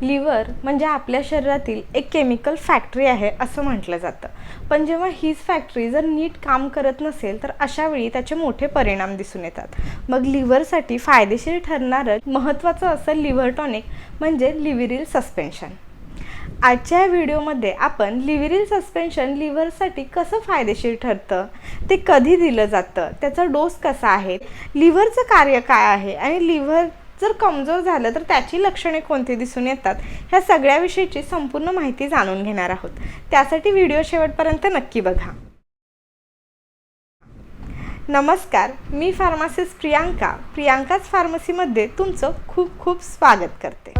Liver म्हणजे आपल्या शरीरातील एक केमिकल फॅक्टरी आहे असं म्हटलं जातं. पण जेव्हा हीच फॅक्टरी जर नीट काम करत नसेल तर अशा वेळी त्याचे मोठे परिणाम दिसून येतात. मग लिव्हरसाठी फायदेशीर ठरणारं महत्त्वाचं असं लिव्हर टॉनिक म्हणजे लिव्हिरील सस्पेन्शन. आजच्या व्हिडिओमध्ये आपण लिव्हिरील सस्पेन्शन लिव्हरसाठी कसं फायदेशीर ठरतं ते कधी दिलं जातं त्याचा डोस कसा आहे लिव्हरचं कार्य काय आहे आणि लिव्हर जर कमजोर झालं तर त्याची लक्षणे कोणती दिसून येतात? ह्या सगळ्याविषयीची संपूर्ण माहिती जाणून घेणार आहोत. त्यासाठी व्हिडिओ शेवटपर्यंत नक्की बघा. नमस्कार मी फार्मासिस्ट प्रियांका. प्रियांकाच फार्मसीमध्ये तुमचं खूप खूप स्वागत करते.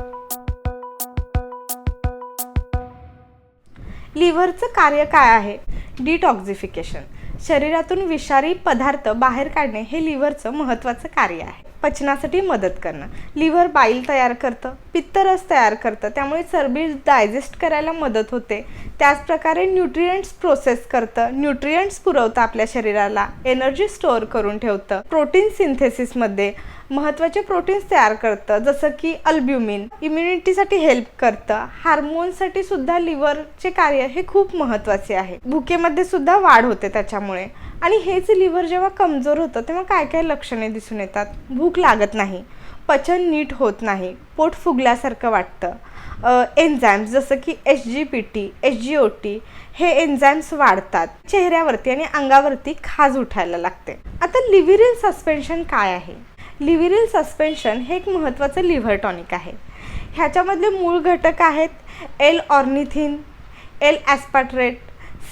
लिव्हरचं कार्य काय आहे? डिटॉक्झिफिकेशन शरीरातून विषारी पदार्थ बाहेर काढणे हे लिव्हरचं महत्त्वाचं कार्य आहे. पचनासाठी मदत करणं. लिव्हर बाईल तयार करतं. पित्तरस तयार करतं त्यामुळे चरबी डायजेस्ट करायला मदत होते. त्याचप्रकारे न्यूट्रियंट्स प्रोसेस करतं. न्यूट्रियंट्स पुरवतं आपल्या शरीराला. एनर्जी स्टोअर करून ठेवतं. प्रोटीन सिंथेसिसमध्ये महत्त्वाचे प्रोटीन्स तयार करतं. जसं की अल्ब्युमिन इम्युनिटीसाठी हेल्प करतं. हार्मोनसाठी सुद्धा लिव्हरचे कार्य हे खूप महत्त्वाचे आहे. भुकेमध्ये सुद्धा वाढ होते त्याच्यामुळे. आणि हेच लिव्हर जेव्हा कमजोर होतं तेव्हा काय काय लक्षणे दिसून येतात? भूक लागत नाही. पचन नीट होत नाही पोट फुगल्यासारखं वाटतं. एन्झाईम्स जसं की H G P T H G O T हे एन्झाईम्स वाढतात. चेहऱ्यावरती आणि अंगावरती खाज उठायला लागते. आता लिव्हिरिल सस्पेन्शन काय आहे? लिव्हिरिल सस्पेन्शन हे एक महत्त्वाचं लिव्हर टॉनिक आहे. ह्याच्यामधले मूळ घटक आहेत L ornithine L aspartate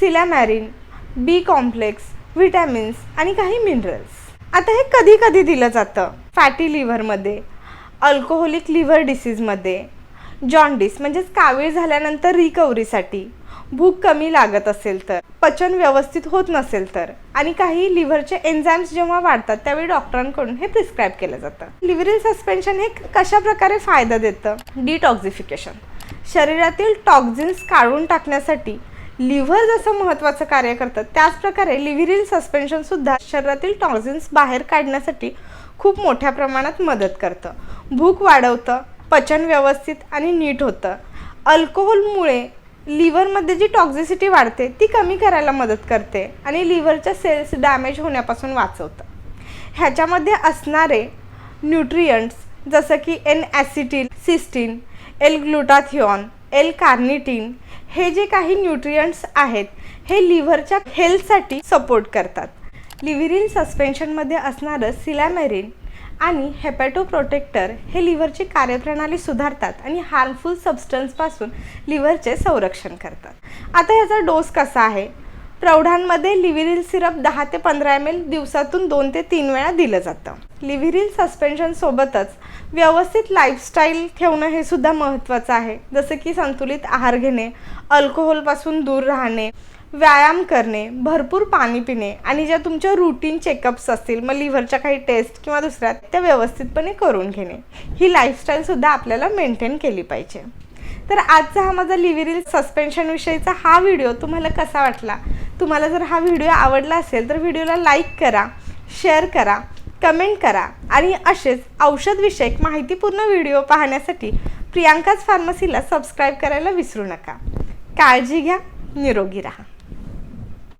silymarin B complex vitamins आणि काही मिनरल्स. आता हे कधी कधी दिलं जातं. फॅटी लिव्हरमध्ये अल्कोहोलिक लिव्हर डिसीजमध्ये जॉन्डिस म्हणजेच कावीळ झाल्यानंतर रिकव्हरीसाठी भूक कमी लागत असेल तर पचन व्यवस्थित होत नसेल तर आणि काही लिव्हरचे एन्झाईम्स जेव्हा वाढतात त्यावेळी डॉक्टरांकडून हे प्रिस्क्राईब केलं जातं. लिव्हरिल सस्पेन्शन हे कशा प्रकारे फायदा देतं? डिटॉक्झिफिकेशन शरीरातील टॉक्झिन्स काढून टाकण्यासाठी लिव्हर जसं महत्त्वाचं कार्य करतं त्याचप्रकारे लिव्हरिल सस्पेन्शनसुद्धा शरीरातील टॉक्झिन्स बाहेर काढण्यासाठी खूप मोठ्या प्रमाणात मदत करतं. भूक वाढवतं पचन व्यवस्थित आणि नीट होतं. अल्कोहोलमुळे लिव्हरमध्ये जी टॉक्झिसिटी वाढते ती कमी करायला मदत करते आणि लिव्हरच्या सेल्स डॅमेज होण्यापासून वाचवतं. ह्याच्यामध्ये असणारे न्यूट्रियंट्स जसं की N acetyl cysteine L glutathione L carnitine हे जे काही न्यूट्रियंट्स आहेत हे लिव्हरच्या हेल्थसाठी सपोर्ट करतात. लिव्हरिन सस्पेन्शनमध्ये असणारं सिलॅमेरिन आणि हेपॅटोप्रोटेक्टर हे लिव्हरची कार्यप्रणाली सुधारतात आणि हार्मफुल सबस्टन्सपासून लिव्हरचे संरक्षण करतात. आता याचा डोस कसा आहे? प्रौढांमध्ये लिव्हरिल सिरप दहा ते पंधरा एम एल दिवसातून दोन ते तीन वेळा दिलं जातं. लिव्हरिल सस्पेन्शनसोबतच व्यवस्थित लाईफस्टाईल ठेवणं हे सुद्धा महत्त्वाचं आहे. जसं की संतुलित आहार घेणे अल्कोहोलपासून दूर राहणे व्यायाम करणे भरपूर पाणी पिणे आणि ज्या तुमच्या रुटीन चेकअप्स असतील मग लिव्हरच्या काही टेस्ट किंवा दुसऱ्या त्या व्यवस्थितपणे करून घेणे. ही लाईफस्टाईलसुद्धा आपल्याला मेंटेन केली पाहिजे. तर आजचा हा माझा लिव्हिरील सस्पेन्शन विषयीचा हा व्हिडिओ तुम्हाला कसा वाटला? तुम्हाला जर हा व्हिडिओ आवडला असेल तर व्हिडिओला लाईक करा शेअर करा कमेंट करा आणि असेच औषधविषयक माहितीपूर्ण व्हिडिओ पाहण्यासाठी प्रियांकाच फार्मसीला सबस्क्राईब करायला विसरू नका. काळजी घ्या निरोगी राहा.